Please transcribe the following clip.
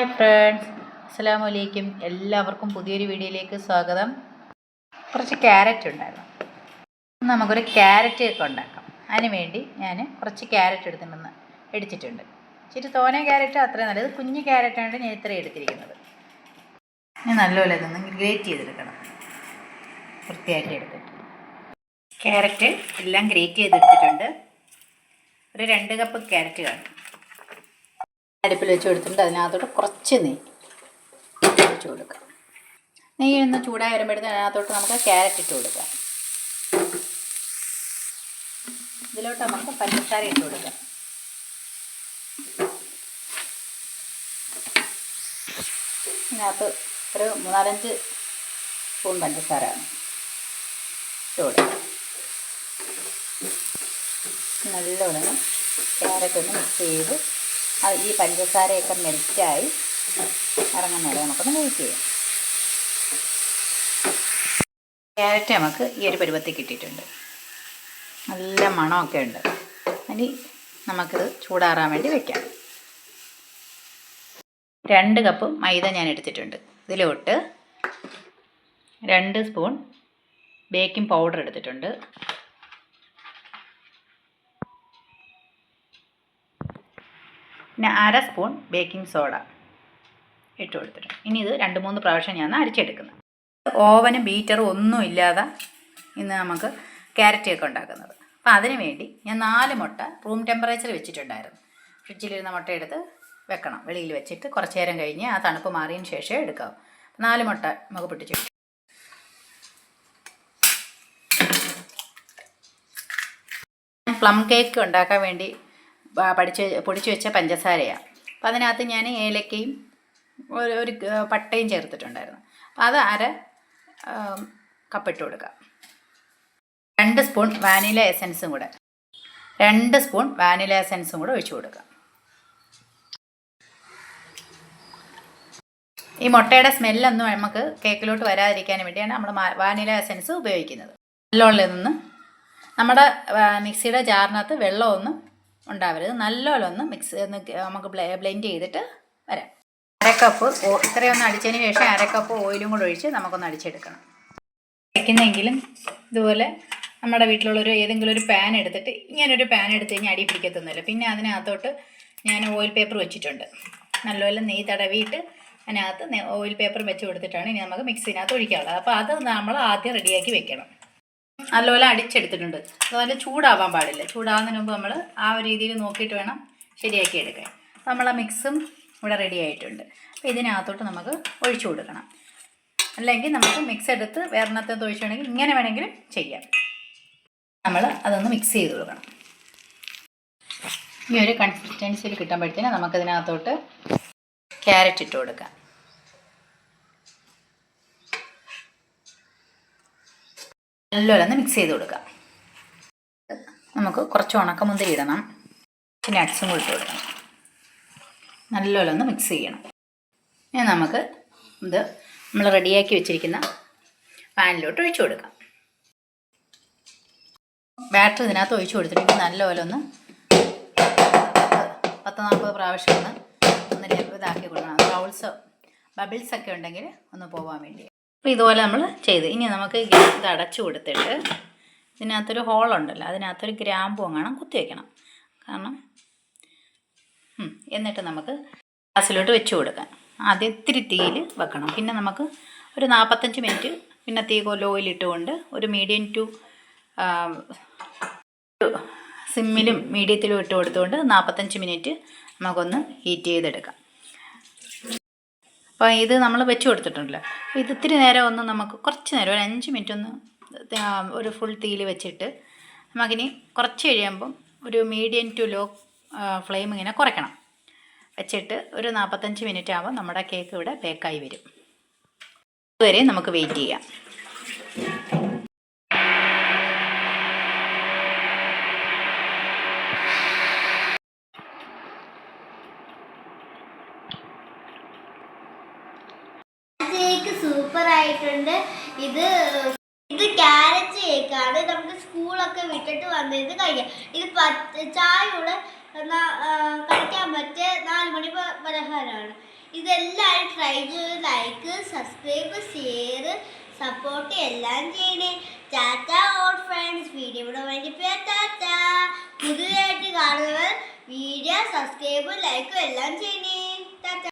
Friends അസ്സാം വലൈക്കും എല്ലാവർക്കും പുതിയൊരു വീഡിയോയിലേക്ക് സ്വാഗതം. കുറച്ച് ക്യാരറ്റ് ഉണ്ടായിരുന്നു. നമുക്കൊരു ക്യാരറ്റ് ഒക്കെ ഉണ്ടാക്കാം. അതിന് വേണ്ടി ഞാൻ കുറച്ച് ക്യാരറ്റ് എടുത്തിട്ടുണ്ടെന്ന് എടുത്തിട്ടുണ്ട്. ഇച്ചിരി തോനെ ക്യാരറ്റ് അത്രയും നല്ലത്. കുഞ്ഞ് ക്യാരറ്റാണ് ഞാൻ ഇത്രയും എടുത്തിരിക്കുന്നത്. ഇനി നല്ലപോലെ ഇതൊന്ന് ഗ്രേറ്റ് ചെയ്തെടുക്കണം. വൃത്തിയായിട്ട് എടുത്തിട്ട്. ക്യാരറ്റ് എല്ലാം ഗ്രേറ്റ് ചെയ്തെടുത്തിട്ടുണ്ട്. ഒരു രണ്ട് കപ്പ് ക്യാരറ്റ് കാണും. അടുപ്പിൽ വെച്ച് കൊടുത്തിട്ടുണ്ട്. അതിനകത്തോട്ട് കുറച്ച് നെയ്യ് വെച്ച് കൊടുക്കാം നെയ്യ് ഒന്ന് ചൂടായി വരുമ്പോഴത്തേന് അതിനകത്തോട്ട് നമുക്ക് ക്യാരറ്റ് ഇട്ട് കൊടുക്കാം. ഇതിലോട്ട് നമുക്ക് പഞ്ചസാര ഇട്ട് കൊടുക്കാം. ഇതിനകത്ത് ഒരു മൂന്നാലഞ്ച് സ്പൂൺ പഞ്ചസാര ഇട്ട് കൊടുക്കാം. നല്ലോണം ക്യാരറ്റ് ഒന്ന് മിക്സ് ചെയ്ത് ഈ പഞ്ചസാരയൊക്കെ മെൽറ്റായി ഇറങ്ങുന്ന വരെ നമുക്കൊന്ന് വെയിറ്റ് ചെയ്യാം. ക്യാരറ്റ് നമുക്ക് ഈ ഒരു പരുവത്തിൽ കിട്ടിയിട്ടുണ്ട്. നല്ല മണമൊക്കെ ഉണ്ട്. ഇനി നമുക്കിത് ചൂടാറാൻ വേണ്ടി വെക്കാം. രണ്ട് കപ്പ് മൈദ ഞാൻ എടുത്തിട്ടുണ്ട്. ഇതിലോട്ട് രണ്ട് സ്പൂൺ ബേക്കിംഗ് പൗഡർ എടുത്തിട്ടുണ്ട്. പിന്നെ അര സ്പൂൺ ബേക്കിംഗ് സോഡ ഇട്ട് കൊടുത്തിട്ടുണ്ട്. ഇനി ഇത് രണ്ട് മൂന്ന് പ്രാവശ്യം ഞാൻ അരിച്ചെടുക്കുന്നത് ഓവനും ബീറ്ററും ഒന്നും ഇല്ലാതെ ഇന്ന് നമുക്ക് ക്യാരറ്റ് കേക്ക് ഉണ്ടാക്കുന്നത്. അപ്പോൾ അതിന് വേണ്ടി ഞാൻ നാല് മുട്ട റൂം ടെമ്പറേച്ചർ വെച്ചിട്ടുണ്ടായിരുന്നു. ഫ്രിഡ്ജിലിരുന്ന മുട്ട എടുത്ത് വെക്കണം. വെളിയിൽ വെച്ചിട്ട് കുറച്ച് നേരം കഴിഞ്ഞ് ആ തണുപ്പ് മാറിയതിന് ശേഷമേ എടുക്കാം നാല് മുട്ട നമുക്ക് പൊട്ടിച്ചു പ്ലം കേക്ക് ഉണ്ടാക്കാൻ വേണ്ടി പഠിച്ച് പൊടിച്ച് വെച്ച പഞ്ചസാരയാണ് അപ്പം അതിനകത്ത് ഞാൻ ഏലക്കയും ഒരു ഒരു പട്ടയും ചേർത്തിട്ടുണ്ടായിരുന്നു. അപ്പം അത് അര കപ്പിട്ട് കൊടുക്കുക രണ്ട് സ്പൂൺ വാനില എസൻസും കൂടെ. രണ്ട് സ്പൂൺ വാനില എസൻസും കൂടെ ഒഴിച്ചു കൊടുക്കുക ഈ മുട്ടയുടെ സ്മെല്ലൊന്നും നമുക്ക് കേക്കിലോട്ട് വരാതിരിക്കാൻ വേണ്ടിയാണ് നമ്മൾ വാനില എസൻസ് ഉപയോഗിക്കുന്നത്. വെള്ളമുള്ളിൽ നിന്ന് നമ്മുടെ മിക്സിയുടെ ജാറിനകത്ത് വെള്ളമൊന്നും ഉണ്ടാവരുത്. നല്ലോണം ഒന്ന് മിക്സ് നമുക്ക് ബ്ലെൻഡ് ചെയ്തിട്ട് വരാം. അരക്കപ്പ് ഓ- ഇത്രയൊന്നും അടിച്ചതിന് ശേഷം അരക്കപ്പ് ഓയിലും കൂടെ ഒഴിച്ച് നമുക്കൊന്ന് അടിച്ചെടുക്കണം. വയ്ക്കുന്നെങ്കിലും ഇതുപോലെ നമ്മുടെ വീട്ടിലുള്ളൊരു ഏതെങ്കിലും ഒരു പാൻ എടുത്തിട്ട് ഇങ്ങനൊരു ഒരു പാൻ എടുത്ത് കഴിഞ്ഞാൽ അടി പിടിക്കത്തൊന്നുമില്ല. പിന്നെ അതിനകത്തോട്ട് ഞാൻ ഓയിൽ പേപ്പർ വെച്ചിട്ടുണ്ട്. നല്ലപോലെ നെയ്യ് തടവിയിട്ട് അതിനകത്ത് ഓയിൽ പേപ്പർ വെച്ച് കൊടുത്തിട്ടാണ് ഇനി നമുക്ക് മിക്സിനകത്ത് ഒഴിക്കാനുള്ളത്. അപ്പോൾ അത് നമ്മൾ ആദ്യം റെഡിയാക്കി വെക്കണം. നല്ലപോലെ അടിച്ചെടുത്തിട്ടുണ്ട്. അതുപോലെ ചൂടാവാൻ പാടില്ല. ചൂടാവുന്നതിന് മുമ്പ് നമ്മൾ ആ ഒരു രീതിയിൽ നോക്കിയിട്ട് വേണം ശരിയാക്കി എടുക്കാൻ. നമ്മൾ ആ മിക്സും ഇവിടെ റെഡി ആയിട്ടുണ്ട്. അപ്പോൾ ഇതിനകത്തോട്ട് നമുക്ക് ഒഴിച്ചു കൊടുക്കണം. അല്ലെങ്കിൽ നമുക്ക് മിക്സ് എടുത്ത് വേറെണ്ണത്തെ ഒഴിച്ചു വേണമെങ്കിൽ ഇങ്ങനെ വേണമെങ്കിലും ചെയ്യാം. നമ്മൾ അതൊന്ന് മിക്സ് ചെയ്ത് കൊടുക്കണം. ഈ ഒരു കൺസിസ്റ്റൻസിയിൽ കിട്ടുമ്പോഴത്തേന് നമുക്കതിനകത്തോട്ട് ക്യാരറ്റ് ഇട്ട് കൊടുക്കാം. നല്ലപോലെ ഒന്ന് മിക്സ് ചെയ്ത് കൊടുക്കാം നമുക്ക് കുറച്ച് ഉണക്കമുന്തിരി ഇടണം. പിന്നെ നട്ട്സും കൂടി കൊടുക്കണം. നല്ലപോലെ ഒന്ന് മിക്സ് ചെയ്യണം. ഇനി നമുക്ക് ഇത് നമ്മൾ റെഡിയാക്കി വെച്ചിരിക്കുന്ന പാനിലോട്ട് ഒഴിച്ചു കൊടുക്കാം. ബാറ്റർ ഇതിനകത്ത് ഒഴിച്ചു കൊടുത്തിട്ട് നല്ലപോലെ ഒന്ന് പത്ത് നാൽപ്പത് പ്രാവശ്യം ഒന്ന് ഒന്ന് ഇതാക്കി കൊടുക്കണം. ബൗൾസ് ബബിൾസ് ഒക്കെ ഉണ്ടെങ്കിൽ ഒന്ന് പോകാൻ വേണ്ടി. അപ്പോൾ ഇതുപോലെ നമ്മൾ ചെയ്ത്. ഇനി നമുക്ക് ഗ്യാസ് അടച്ചു കൊടുത്തിട്ട് ഇതിനകത്തൊരു ഹോളുണ്ടല്ലോ അതിനകത്തൊരു ഗ്രാമ്പു അങ്ങനെ കുത്തി വയ്ക്കണം കാരണം എന്നിട്ട് നമുക്ക് ഗ്യാസിലോട്ട് വെച്ച് കൊടുക്കാം. ആദ്യം ഇത്തിരി തീയിൽ വെക്കണം. പിന്നെ നമുക്ക് ഒരു നാൽപ്പത്തഞ്ച് മിനിറ്റ് പിന്നെ തീ ലോയിലിട്ടുകൊണ്ട് ഒരു മീഡിയം ടു സിമ്മിലും മീഡിയത്തിലും ഇട്ട് കൊടുത്തുകൊണ്ട് നാൽപ്പത്തഞ്ച് മിനിറ്റ് നമുക്കൊന്ന് ഹീറ്റ് ചെയ്തെടുക്കാം. അപ്പോൾ ഇത് നമ്മൾ വെച്ച് കൊടുത്തിട്ടുണ്ടല്ലോ. അപ്പോൾ ഇത് ഇത്തിരി നേരം ഒന്ന് നമുക്ക് കുറച്ച് നേരം ഒരു അഞ്ച് മിനിറ്റ് ഒന്ന് ഒരു ഫുൾ തീയിൽ വെച്ചിട്ട് നമുക്കിനി കുറച്ച് കഴിയുമ്പം ഒരു മീഡിയം ടു ലോ ഫ്ലെയിം ഇങ്ങനെ കുറയ്ക്കണം. വെച്ചിട്ട് ഒരു നാൽപ്പത്തഞ്ച് മിനിറ്റ് ആകുമ്പോൾ നമ്മുടെ കേക്ക് ഇവിടെ ബേക്കായി വരും. അതുവരെ നമുക്ക് വെയിറ്റ് ചെയ്യാം കേക്ക് സൂപ്പർ ആയിട്ടുണ്ട്. ഇത് ഇത് ക്യാരറ്റ് കേക്കാണ്. നമുക്ക് സ്കൂളൊക്കെ വിട്ടിട്ട് വന്നിരുന്ന് കഴിക്കാം. ഇത് പത്ത് ചായയോട് കഴിക്കാൻ പറ്റിയ നാല് മണി പലഹാരമാണ്. ഇതെല്ലാവരും ട്രൈ ചെയ്ത് ലൈക്ക് സബ്സ്ക്രൈബ് ഷെയർ സപ്പോർട്ട് എല്ലാം ചെയ്യണേ. ടാറ്റ ഓൾ ഫ്രണ്ട്സ് വീഡിയോ ഇവിടെ വേണ്ടി ടാറ്റ പുതിയതായിട്ട് കാണുന്നവർ വീഡിയോ സബ്സ്ക്രൈബ് ലൈക്കും എല്ലാം ചെയ്യണേ.